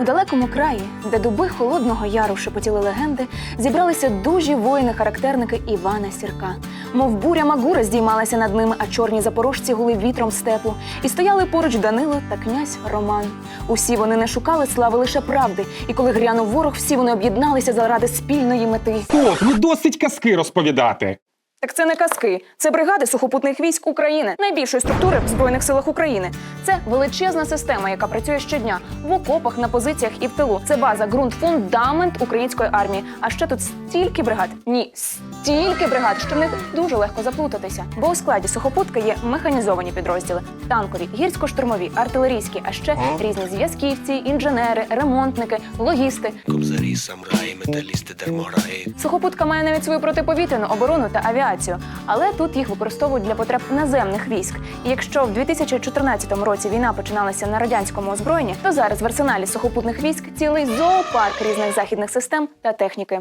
У далекому краї, де дуби холодного яру шепотіли легенди, зібралися дужі воїни-характерники Івана Сірка. Мов буря Магура здіймалася над ними, а чорні запорожці гули вітром степу. І стояли поруч Данило та князь Роман. Усі вони не шукали слави лише правди. І коли грянув ворог, всі вони об'єдналися заради спільної мети. Стоп, ну досить казки розповідати. Так це не казки, це бригади сухопутних військ України, найбільшої структури в збройних силах України. Це величезна система, яка працює щодня в окопах, на позиціях і в тилу. Це база, ґрунт, фундамент української армії. А ще тут стільки бригад. Ні, стільки бригад, що в них дуже легко заплутатися. Бо у складі сухопутка є механізовані підрозділи: танкові, гірсько-штурмові, артилерійські, а ще різні зв'язківці, інженери, ремонтники, логісти. Кобзарі, самураї, металісти, термограї. Сухопутка має навіть свою протиповітряну оборону та авіацію, але тут їх використовують для потреб наземних військ. І якщо в 2014 році війна починалася на радянському озброєнні, то зараз в арсеналі сухопутних військ цілий зоопарк різних західних систем та техніки.